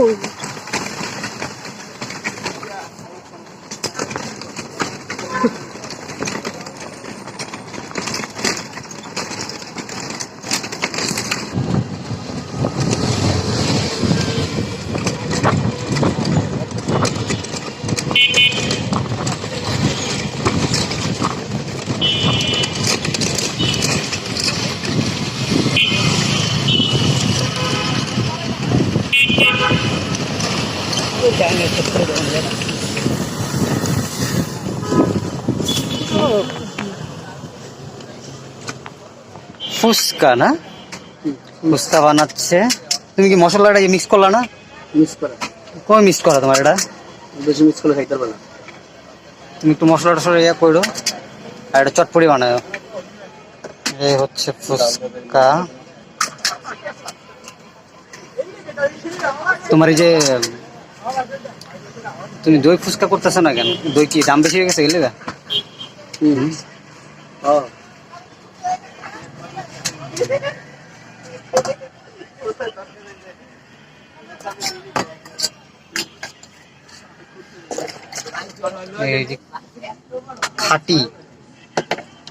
Oh. Fuchka না? ফুচকা বানাচ্ছে। তুমি কি মশলাটা মিক্স করলা না? মিক্স করা। কই মিক্স করা তোমার এটা? বেশি মিক্স করলে খাইতে পারবে না। তুমি একটু মশলাটা সরে ইয়ে করো। আর এটা চটপটি বানায় এই হচ্ছে ফুচকা। তোমার এই যে তুমি দই ফুচকা করতেছো না কেন? দই কি দাম বেশি হয়ে গেছে গেলে হুম হ্যাঁ খাটি।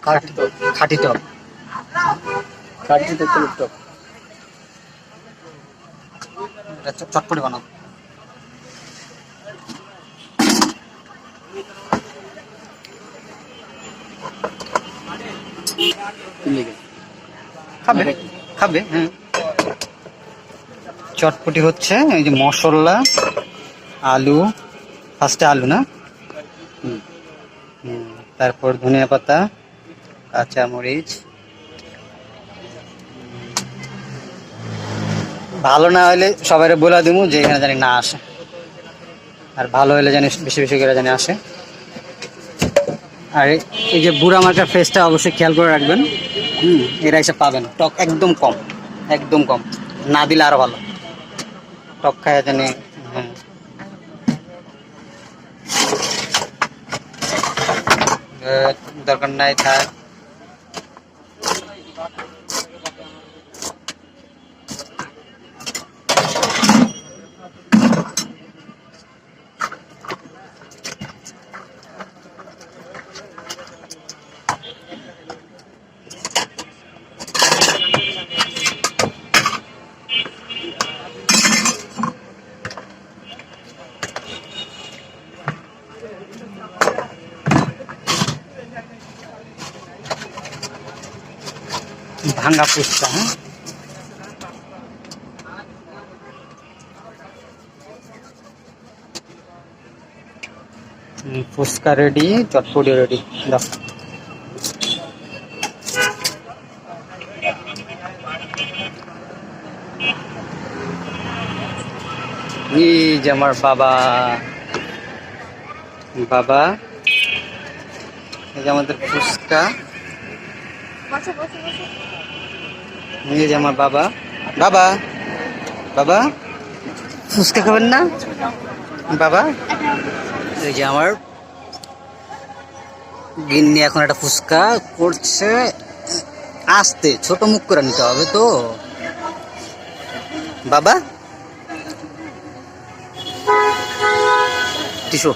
খাটি খাটি টক। কাটতে দেখতে লোকটা এটা চ- চটপটি বানাবো খাবে খাবে হ্যাঁ। চটপটি হচ্ছে এই যে মশলা, আলু ফার্স্টে আলু না? তারপর ধনিয়া পাতা কাঁচা মরিচ ভালো না হলে সবাই বলে দিব যে এখানে জানি না আসে। আর ভালো হলে জানি বেশি বেশি করে জানি আসে। আর এই যে বুড়া মার্কার ফেসটা অবশ্যই খেয়াল করে রাখবেন। হুম এরা এসে পাবেন। টক একদম কম একদম কম। না দিলে আরও ভালো। টক খায় জানি হ্যাঁ। দরকার নাই, থাক। ভাঙ্গা ফুচকা হ্যাঁ? ফুচকা রেডি চটপটি রেডি যে আমার বাবা। বাবা, এই যে আমাদের ফুচকা এই যে আমার বাবা। বাবা? বাবা? ফুচকা খাবেন না? বাবা? এই যে আমার গিন্নি এখন একটা ফুচকা করছে। আসতে, ছোট মুখ করে নিতে হবে তো। বাবা? টিসু।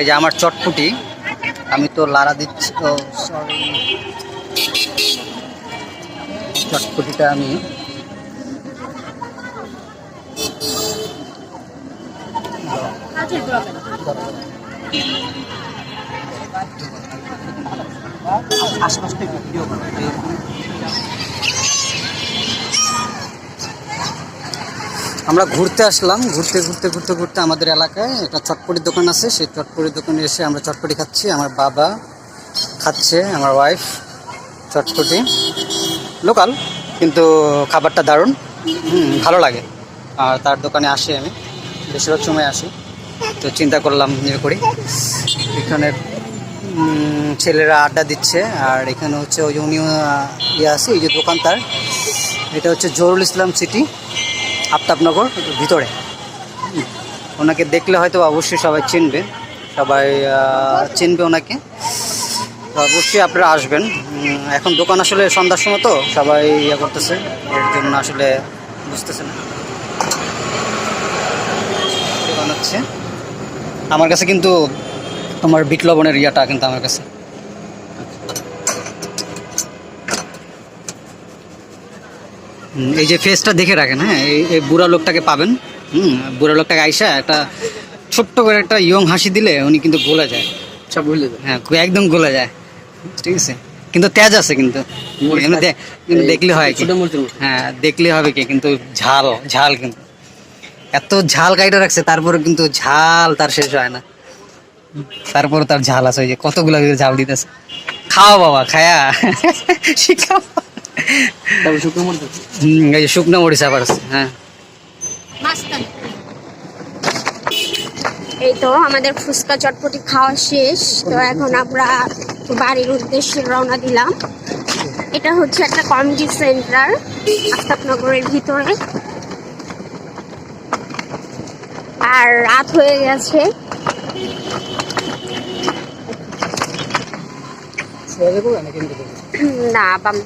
এই যে আমার চটপুটি, আমি তো লারা দিচ্ছি। তো সরি চটপটিটা আমি আমরা ঘুরতে আসলাম, ঘুরতে ঘুরতে ঘুরতে ঘুরতে আমাদের এলাকায় একটা চটপটির দোকান আছে। সেই চটপটির দোকানে এসে আমরা চটপটি খাচ্ছি। আমার বাবা খাচ্ছে, আমার ওয়াইফ চটপটি। লোকাল, কিন্তু খাবারটা দারুণ। ভালো লাগে। আর তার দোকানে আসি আমি। বেশিরভাগ সময় আসি। তো চিন্তা করলাম ইয়ে করি। এখানে ছেলেরা আড্ডা দিচ্ছে। আর এখানে হচ্ছে ওই উনিও ইয়ে আছে, এই যে দোকান তার। এটা হচ্ছে জহুরুল ইসলাম সিটি, আফতাবনগর ভিতরে। ওনাকে দেখলে হয়তো অবশ্যই সবাই চিনবে। সবাই চিনবে ওনাকে। অবশ্যই আপনারা আসবেন। এখন দোকান আসলে সন্ধ্যার সময় তো সবাই ইয়ে করতেছে এর জন্য আসলে বুঝতেছে না। দোকান হচ্ছে। আমার কাছে কিন্তু তোমার বিট লবণের ইয়াটা কিন্তু আমার কাছে। এই যে ফেসটা দেখে রাখেন হ্যাঁ? এই এই বুড়া লোকটাকে পাবেন। হুম বুড়া লোকটাকে আইসা একটা ছোট্ট করে একটা ইয়ং হাসি দিলে উনি কিন্তু গলে যায়। সব বুঝলে তো হ্যাঁ একদম গলে যায়। ঠিক আছে। কিন্তু তেজ আছে কিন্তু। দেখলে হয় কি। হ্যাঁ দেখলে হবে কি? কিন্তু ঝাল ঝাল কিন্তু। এত ঝাল কাইটা রাখছে তারপরে কিন্তু ঝাল তার শেষ হয় না। তারপরে তার ঝাল আছে ওই যে কতগুলো ঝাল দিতেছে। খাও বাবা খায়া। শিখাও। এই যে শুকনো মরিচ আবার হ্যাঁ। এই তো আমাদের ফুচকা চটপটি খাওয়া শেষ। তো এখন আমরা বাড়ির উদ্দেশ্যে রওনা দিলাম। এটা হচ্ছে একটা কমিউনিটি সেন্টার আফতাবনগরের ভিতরে। আর রাত হয়ে গেছে। না বাম।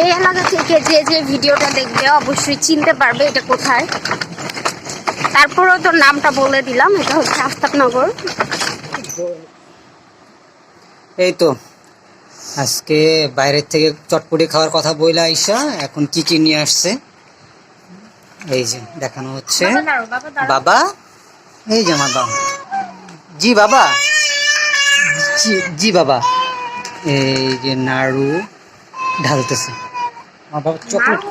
এই এলাকা থেকে যে যে ভিডিওটা দেখবে অবশ্যই চিনতে পারবে এটা কোথায়। তারপরেও তোর নামটা বলে দিলাম এটা হচ্ছে আফতাবনগর। এই তো আজকে বাইরের থেকে চটপটি খাওয়ার কথা বইলা আইসা এখন কি কি নিয়ে আসছে? এই যে দেখানো হচ্ছে। বাবা এই যে আমার বাবা। জি বাবা। জি বাবা। এই যে নাড়ু ঢালতেছে। আমার বাবা চকলেট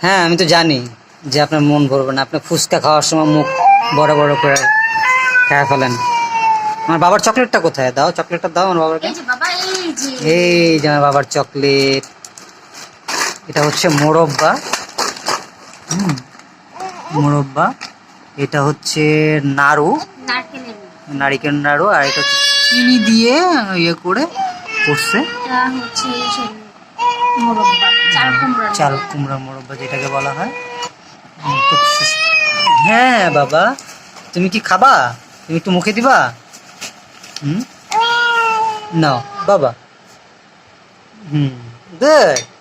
হ্যাঁ আমি তো জানি। যে আপনার মন ভরবে না। আপনি ফুচকা খাওয়ার সময় মুখ বড় বড় করে খেয়ে ফেলেন। আমার বাবার চকলেটটা কোথায়? দাও চকলেটটা দাও আমার বাবাকে। এই যে এই যে। আমার বাবার চকলেট। এটা হচ্ছে মোরব্বা। হুম, মোরব্বা। এটা হচ্ছে নাড়ু। নারিকেল নাড়ু আর এটা হচ্ছে চিনি দিয়ে ইয়ে করে করছে চাল কুমড়া মোরব্বা যেটাকে বলা হয়। হ্যাঁ বাবা। তুমি কি খাবা? তুমি একটু মুখে দিবা? হুম? নাও বাবা। হুম গুড